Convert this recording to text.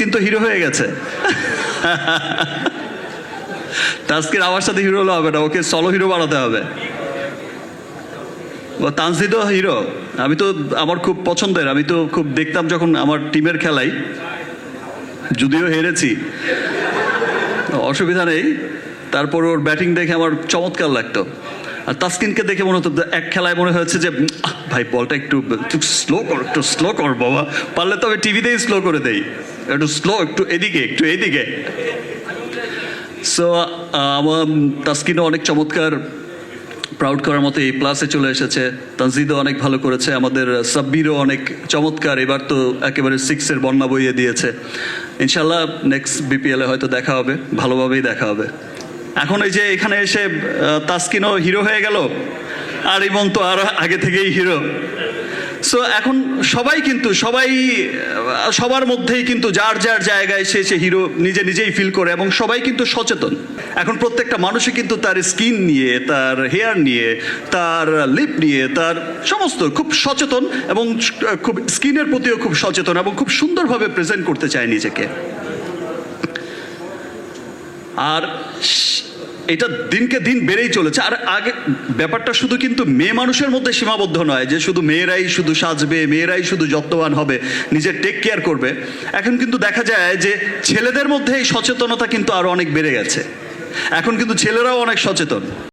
তাস্কিন তো হিরো হয়ে গেছে। তাস্কিন আমার সাথে হিরো হলে হবে না, ওকে সলো হিরো বানাতে হবে। ও তো হিরো আমি তো, আমার খুব পছন্দের, আমি তো খুব দেখতাম যখন আমার টিমের খেলাই। যদিও হেরেছি। অসুবিধা নেই। তারপর ওর ব্যাটিং দেখে আমার চমৎকার লাগতো। আর তাসকিনকে দেখে মনে হতো এক খেলায় মনে হয়েছে যে ভাই, বলটা একটু স্লো কর, একটু স্লো কর বাবা। পারলে তবে টিভিতেই স্লো করে দেই। একটু স্লো একটু এদিকে একটু এদিকে। সো আমার তাসকিনও অনেক চমৎকার প্রাউড করার মতো এই প্লাসে চলে এসেছে। তানজিদও অনেক ভালো করেছে। আমাদের সাব্বিরও অনেক চমৎকার। এবার তো একেবারে সিক্সের বন্যা বইয়ে দিয়েছে। ইনশাল্লাহ নেক্সট বিপিএলে হয়তো দেখা হবে। ভালোভাবেই দেখা হবে। এখন এই যে এখানে এসে তাসকিনও হিরো হয়ে গেল। আর ইমন তো আরও আগে থেকেই হিরো সো এখন সবাই কিন্তু, সবাই সবার মধ্যেই কিন্তু যার যার জায়গায় সে সে হিরো নিজে নিজেই ফিল করে এবং সবাই কিন্তু সচেতন। এখন প্রত্যেকটা মানুষই কিন্তু তার স্কিন নিয়ে, তার হেয়ার নিয়ে, তার লিপ নিয়ে, তার সমস্ত খুব সচেতন এবং খুব স্কিনের প্রতিও খুব সচেতন এবং খুব সুন্দরভাবে প্রেজেন্ট করতে চায় নিজেকে। আর এটা দিনকে দিন বেড়েই চলেছে। আর আগে ব্যাপারটা শুধু কিন্তু মেয়ে মানুষের মধ্যে সীমাবদ্ধ নয় যে শুধু মেয়েরাই শুধু সাজবে, মেয়েরাই শুধু যত্নবান হবে, নিজের টেক কেয়ার করবে। এখন কিন্তু দেখা যায় যে ছেলেদের মধ্যে এই সচেতনতা কিন্তু আরও অনেক বেড়ে গেছে। এখন কিন্তু ছেলেরাও অনেক সচেতন।